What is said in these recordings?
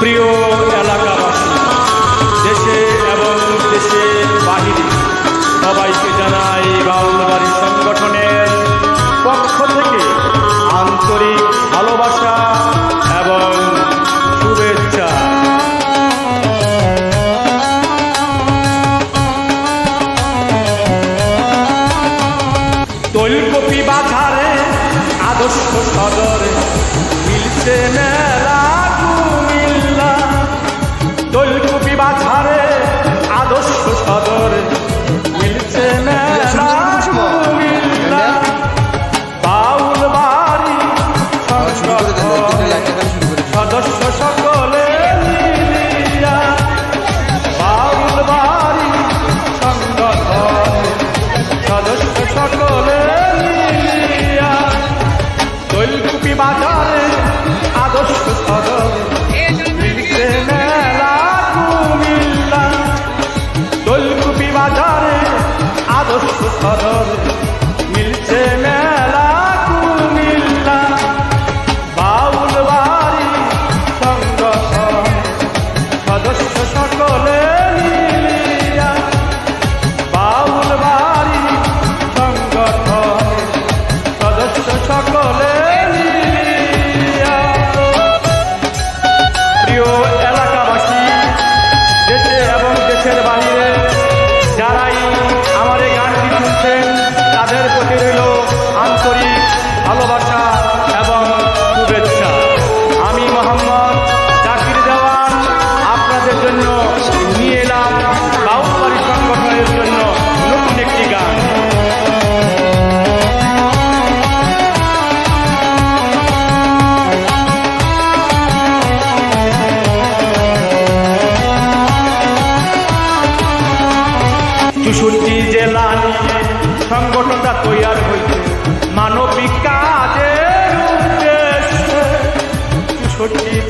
প্রিয় এলাকাবাসী দেশে এবং দেশে বাহিরে সবাইকে জানাই বাউলবাড়ি সংগঠনের পক্ষ থেকে আন্তরিক ভালোবাসা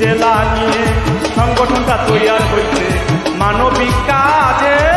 জেলা নিয়ে সংগঠনটা তৈরি হয়েছে মানবিক কাজে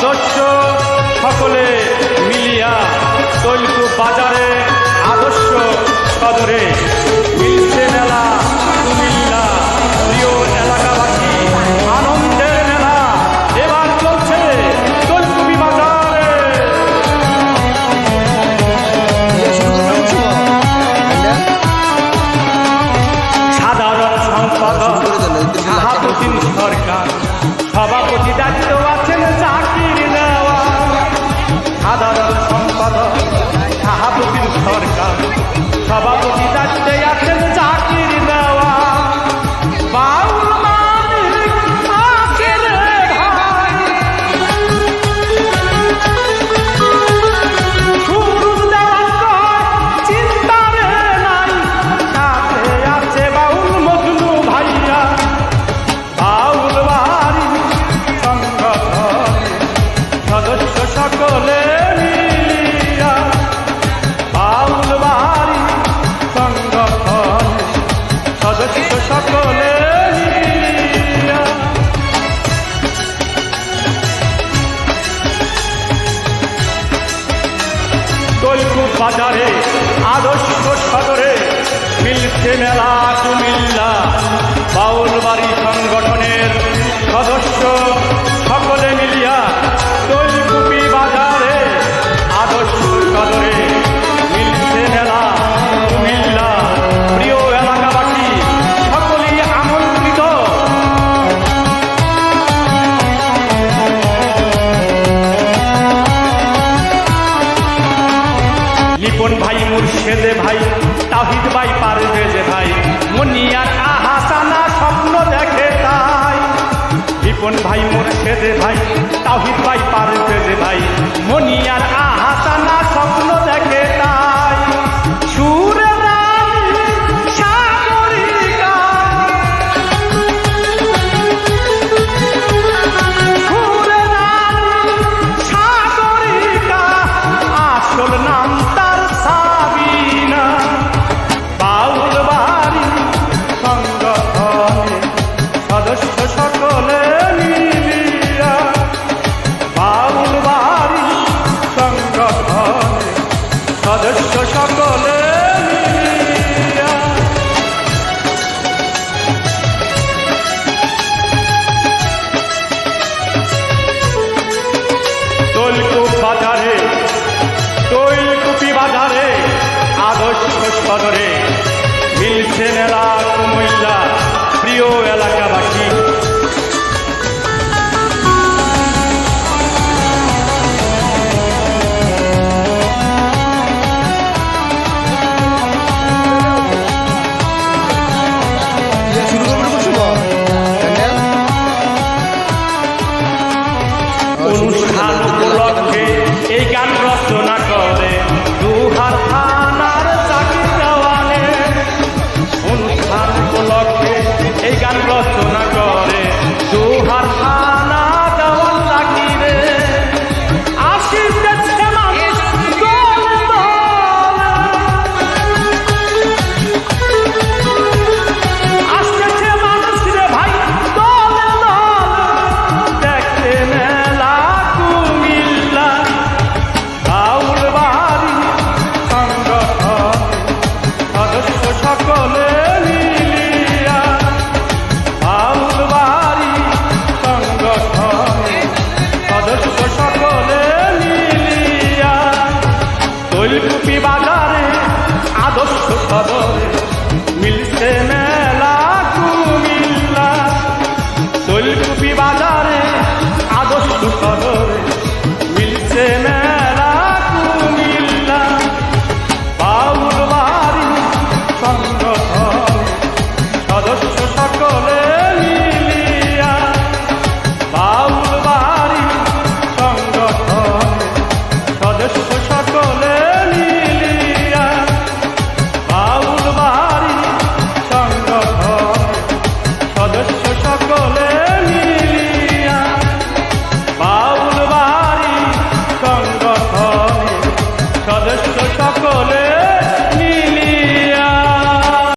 শস্য সকলে মিলিয়া তৈলকু বাজারে আদর্শ সদরে। শিল্পী মেলা কুমিল্লা বাউলবাড়ি সংগঠনের সদস্য 加油！general.